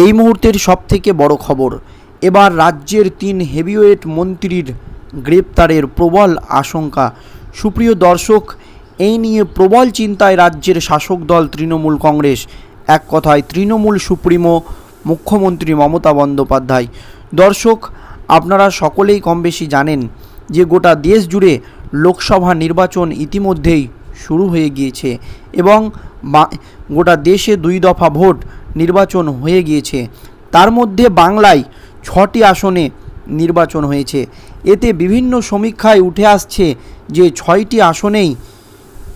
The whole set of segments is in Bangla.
এই মুহূর্তের সবথেকে বড় খবর, এবার রাজ্যের তিন হেভিওয়েট মন্ত্রীর গ্রেপ্তারের প্রবল আশঙ্কা। সুপ্রিয় দর্শক, এই নিয়ে প্রবল চিন্তায় রাজ্যের শাসক দল তৃণমূল কংগ্রেস। এক কথায় তৃণমূল সুপ্রিমো মুখ্যমন্ত্রী মমতা বন্দ্যোপাধ্যায়। দর্শক, আপনারা সকলেই কম বেশি জানেন যে গোটা দেশ জুড়ে লোকসভা নির্বাচন ইতিমধ্যেই শুরু হয়ে গিয়েছে এবং গোটা দেশে দুই দফা ভোট নির্বাচন হয়ে গিয়েছে। তার মধ্যে বাংলায় ছটি আসনে নির্বাচন হয়েছে। এতে বিভিন্ন সমীক্ষায় উঠে আসছে যে ছয়টি আসনেই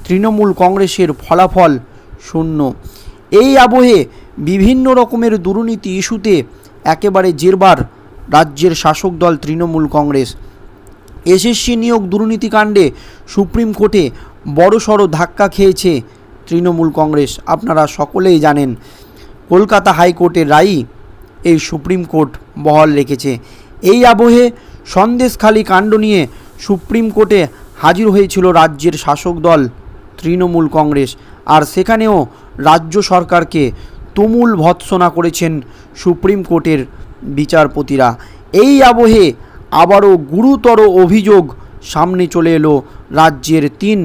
তৃণমূল কংগ্রেসের ফলাফল শূন্য। এই আবহে বিভিন্ন রকমের দুর্নীতি ইস্যুতে একেবারে জেরবার রাজ্যের শাসক দল তৃণমূল কংগ্রেস। এসএসসি নিয়োগ দুর্নীতিকাণ্ডে সুপ্রিম কোর্টে বড়সড় ধাক্কা খেয়েছে তৃণমূল কংগ্রেস। আপনারা সকলেই জানেন কলকাতা হাইকোর্টের রায়ই এই সুপ্রিম কোর্ট বহাল রেখেছে। এই আবহে সন্দেশখালী কাণ্ড নিয়ে সুপ্রিম কোর্টে হাজির হয়েছিল রাজ্যের শাসক দল, তৃণমূল কংগ্রেস। আর সেখানেও রাজ্য সরকারকে তুমুল ভৎসনা করেছেন সুপ্রিম কোর্টের বিচারপতিরা। এই আবহে আবারও গুরুতর অভিযোগ সামনে চলে এলো রাজ্যের তিন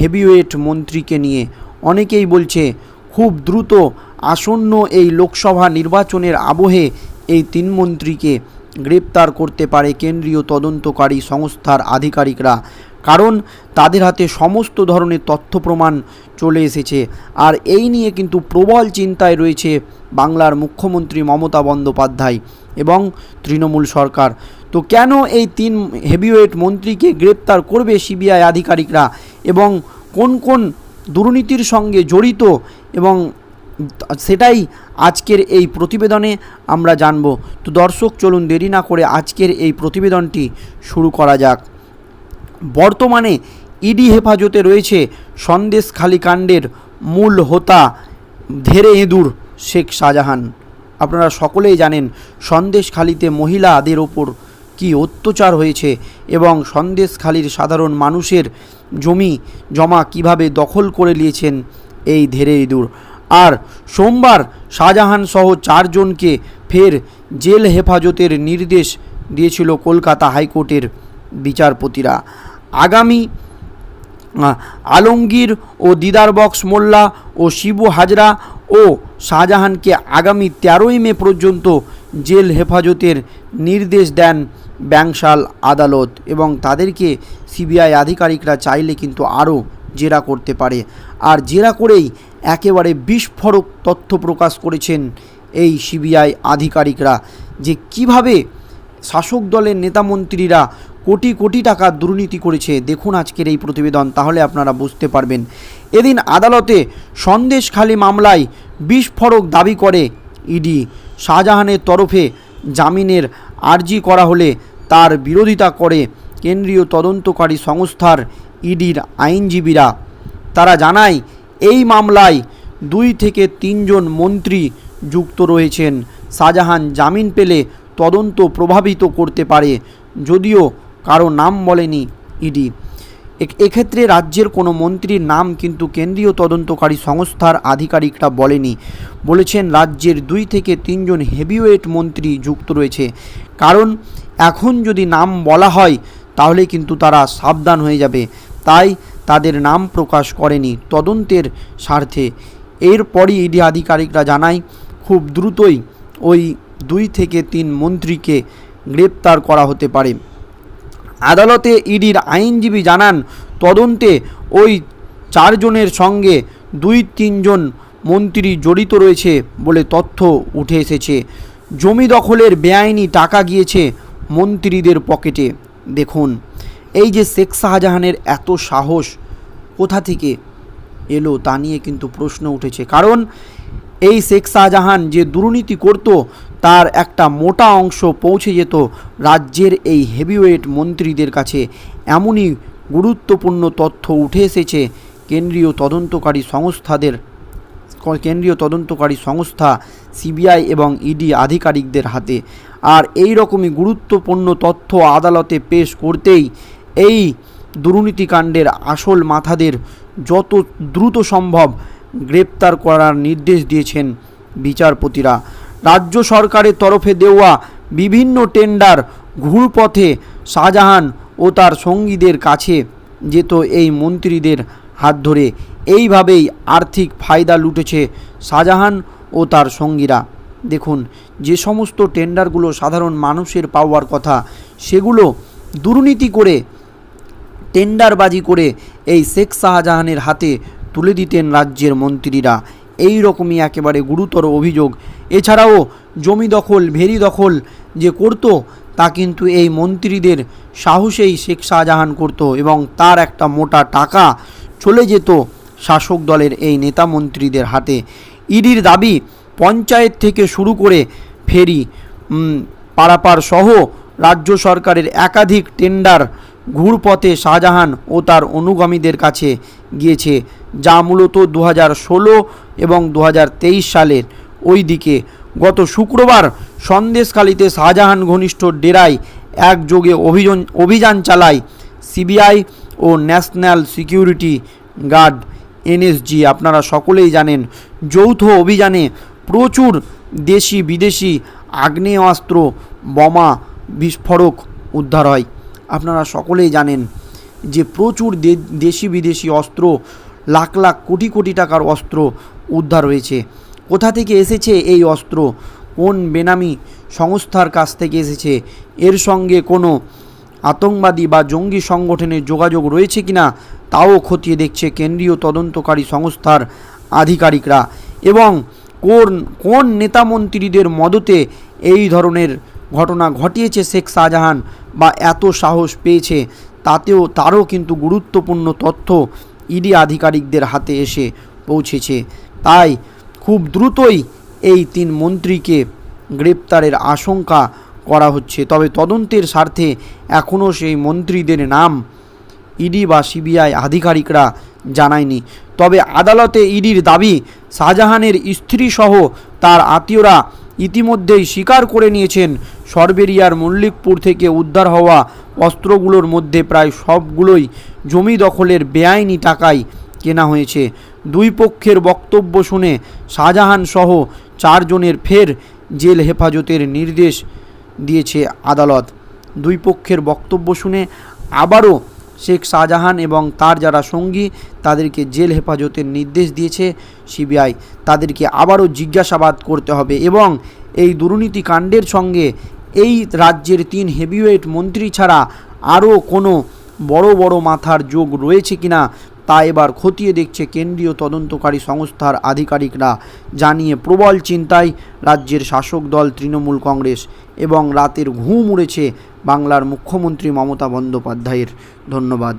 হেভিওয়েট মন্ত্রীকে নিয়ে। অনেকেই বলছে, খুব দ্রুত আসন্ন এই লোকসভা নির্বাচনের আবহে এই তিন মন্ত্রীকে গ্রেপ্তার করতে পারে কেন্দ্রীয় তদন্তকারী সংস্থার আধিকারিকরা। কারণ তাদের হাতে সমস্ত ধরনের তথ্য প্রমাণ চলে এসেছে। আর এই নিয়ে কিন্তু প্রবল চিন্তায় রয়েছে বাংলার মুখ্যমন্ত্রী মমতা বন্দ্যোপাধ্যায় এবং তৃণমূল সরকার। তো কেন এই তিন হেভিওয়েট মন্ত্রীকে গ্রেপ্তার করবে সিবিআই আধিকারিকরা এবং কোন কোন দুর্নীতির সঙ্গে জড়িত এবং সেটাই আজকের এই প্রতিবেদনে আমরা জানব। তো দর্শক, চলুন দেরি না করে আজকের এই প্রতিবেদনটি শুরু করা যাক। বর্তমানে ইডি হেফাজতে রয়েছে সন্দেশখালী কাণ্ডের মূল হোতা ধেরে এঁদুর শেখ শাহজাহান। আপনারা সকলেই জানেন সন্দেশখালীতে মহিলাদের ওপর কি অত্যাচার হয়েছে এবং সন্দেশখালীর সাধারণ মানুষের জমি জমা কীভাবে দখল করে নিয়েছেন এই ধেরে ইঁদুর? আর সোমবার শাহজাহান সহ চারজনকে ফের জেল হেফাজতের নির্দেশ দিয়েছিল কলকাতা হাইকোর্টের বিচারপতিরা। আগামী আলমগীর ও দিদার বক্স মোল্লা ও শিবু হাজরা ও শাহজাহানকে আগামী তেরোই মে পর্যন্ত জেল হেফাজতের নির্দেশ দেন ব্যাংশাল আদালত এবং তাদেরকে সিবিআই আধিকারিকরা চাইলে কিন্তু আরও জেরা করতে পারে। আর জেরা করেই একেবারে বিস্ফোরক তথ্য প্রকাশ করেছেন এই সিবিআই আধিকারিকরা যে কীভাবে শাসক দলের নেতামন্ত্রীরা কোটি কোটি টাকা দুর্নীতি করেছে। দেখুন আজকের এই প্রতিবেদন, তাহলে আপনারা বুঝতে পারবেন। এদিন আদালতে সন্দেশখালি মামলায় বিস্ফোরক দাবি করে ইডি। শাহজাহানের তরফে জামিনের আর্জি করা হলে তার বিরোধিতা করে কেন্দ্রীয় তদন্তকারী সংস্থার ইডির আইনজীবীরা। তারা জানায় এই মামলায় দুই থেকে তিনজন মন্ত্রী যুক্ত রয়েছেন। শাহজাহান জামিন পেলে তদন্ত প্রভাবিত করতে পারে, যদিও কারও নাম বলেনি ইডি। এক্ষেত্রে রাজ্যের কোনো মন্ত্রীর নাম কিন্তু কেন্দ্রীয় তদন্তকারী সংস্থার আধিকারিকরা বলেনি। বলেছেন, রাজ্যের দুই থেকে তিনজন হেভিওয়েট মন্ত্রী যুক্ত রয়েছে। কারণ, এখন যদি নাম বলা হয়, তাহলে কিন্তু তারা সাবধান হয়ে যাবে। তাই তাদের নাম প্রকাশ করেনি তদন্তের স্বার্থে। এরপরই ইডি আধিকারিকরা জানায়, খুব দ্রুতই ওই দুই থেকে তিন মন্ত্রীকে গ্রেপ্তার করা হতে পারে। আদালতে ইডির আইনজীবী জানান, তদন্তে ওই চারজনের সঙ্গে দুই তিনজন মন্ত্রী জড়িত রয়েছে বলে তথ্য উঠে এসেছে। জমি দখলের বেআইনি টাকা গিয়েছে মন্ত্রীদের পকেটে। দেখুন। এই যে শেখ শাহজাহানের এত সাহস কোথা থেকে এলো তা নিয়ে কিন্তু প্রশ্ন উঠেছে। কারণ এই শেখ শাহজাহান যে দুর্নীতি করত, তার একটা মোটা অংশ পৌঁছে যেত রাজ্যের এই হেভিওয়েট মন্ত্রীদের কাছে। এমনই গুরুত্বপূর্ণ তথ্য উঠে এসেছে কেন্দ্রীয় তদন্তকারী সংস্থাদের, কেন্দ্রীয় তদন্তকারী সংস্থা সিবিআই এবং ইডি আধিকারিকদের হাতে। আর এই রকমই গুরুত্বপূর্ণ তথ্য আদালতে পেশ করতেই এই দুর্নীতিকাণ্ডের আসল মাথাদের যত দ্রুত সম্ভব গ্রেপ্তার করার নির্দেশ দিয়েছেন বিচারপতিরা। রাজ্য সরকারের তরফে দেওয়া বিভিন্ন টেন্ডার ঘুরপথে শাহজাহান ও তার সঙ্গীদের কাছে যেত এই মন্ত্রীদের হাত ধরে। এইভাবেই আর্থিক ফায়দা লুটেছে শাহজাহান ও তার সঙ্গীরা। দেখুন, যে সমস্ত টেন্ডারগুলো সাধারণ মানুষের পাওয়ার কথা, সেগুলো দুর্নীতি করে টেন্ডারবাজি করে এই শেখ শাহজাহানের হাতে তুলে দিতেন রাজ্যের মন্ত্রীরা। এই রকমই একেবারে গুরুতর অভিযোগ। এছাড়াও জমি দখল, ভেরি দখল যে করত, তা কিন্তু এই মন্ত্রীদের সাহসেই শেখ শাহজাহান করত এবং তার একটা মোটা টাকা চলে যেত শাসক দলের এই নেতা মন্ত্রীদের হাতে। ইডির দাবি, পঞ্চায়েত থেকে শুরু করে ফেরি পারাপার সহ রাজ্য সরকারের একাধিক টেন্ডার ঘুরপথে শাহজাহান ও তার অনুগামীদের কাছে গিয়েছে, যা মূলত দু ষোলো এবং দু হাজার তেইশ সালের ওই দিকে গত শুক্রবার সন্দেশখালিতে শাহজাহান ঘনিষ্ঠ ডেরায় একযোগে অভিযান অভিযান চালায় সিবিআই ও ন্যাশনাল সিকিউরিটি গার্ড এনএসজি। আপনারা সকলেই জানেন, যৌথ অভিযানে প্রচুর দেশি বিদেশি আগ্নেয়াস্ত্র, বোমা বিস্ফোরক উদ্ধার হয়। আপনারা সকলেই জানেন যে প্রচুর দেশি বিদেশি অস্ত্র, লাখ লাখ কোটি কোটি টাকার অস্ত্র উদ্ধার হয়েছে। কোথা থেকে এসেছে এই অস্ত্র? কোন বেনামি সংস্থার কাছ থেকে এসেছে? এর সঙ্গে কোনো আতঙ্কবাদী বা জঙ্গি সংগঠনের যোগাযোগ রয়েছে কিনা, তাও খতিয়ে দেখছে কেন্দ্রীয় তদন্তকারী সংস্থার আধিকারিকরা। এবং কোন কোন নেতামন্ত্রীদের মদতে এই ধরনের ঘটনা ঘটিয়েছে শেখ শাহজাহান বা এত সাহস পেয়েছে, তাতেও তারও কিন্তু গুরুত্বপূর্ণ তথ্য ইডি আধিকারিকদের হাতে এসে পৌঁছেছে। তাই খুব দ্রুতই এই তিন মন্ত্রীকে গ্রেপ্তারের আশঙ্কা করা হচ্ছে। তবে তদন্তের স্বার্থে এখনও সেই মন্ত্রীদের নাম ইডি বা সিবিআই আধিকারিকরা জানায়নি। তবে আদালতে ইডির দাবি, শাহজাহানের স্ত্রীসহ তার আত্মীয়রা ইতিমধ্যেই স্বীকার করে নিয়েছেন সরবেরিয়ার মল্লিকপুর থেকে উদ্ধার হওয়া অস্ত্রগুলোর মধ্যে প্রায় সবগুলোই জমি দখলের বেআইনি টাকায় কেনা হয়েছে। দুই পক্ষের বক্তব্য শুনে শাহজাহান সহ চারজনের ফের জেল হেফাজতের নির্দেশ দিয়েছে আদালত। দুই পক্ষের বক্তব্য শুনে আবারও শেখ শাহজাহান এবং তার যারা সঙ্গী, তাদেরকে জেল হেফাজতের নির্দেশ দিয়েছে সিবিআই। তাদেরকে আবারও জিজ্ঞাসাবাদ করতে হবে এবং এই দুর্নীতি কাণ্ডের সঙ্গে এই রাজ্যের তিন হেভিওয়েট মন্ত্রী ছাড়া আরও কোনো বড় বড় মাথার যোগ রয়েছে কিনা তা এবার খতিয়ে দেখছে কেন্দ্রীয় তদন্তকারী সংস্থার আধিকারিকরা। জানিয়ে প্রবল চিন্তায় রাজ্যের শাসক দল তৃণমূল কংগ্রেস এবং রাতের ঘুম উড়েছে বাংলার মুখ্যমন্ত্রী মমতা বন্দ্যোপাধ্যায়ের। ধন্যবাদ।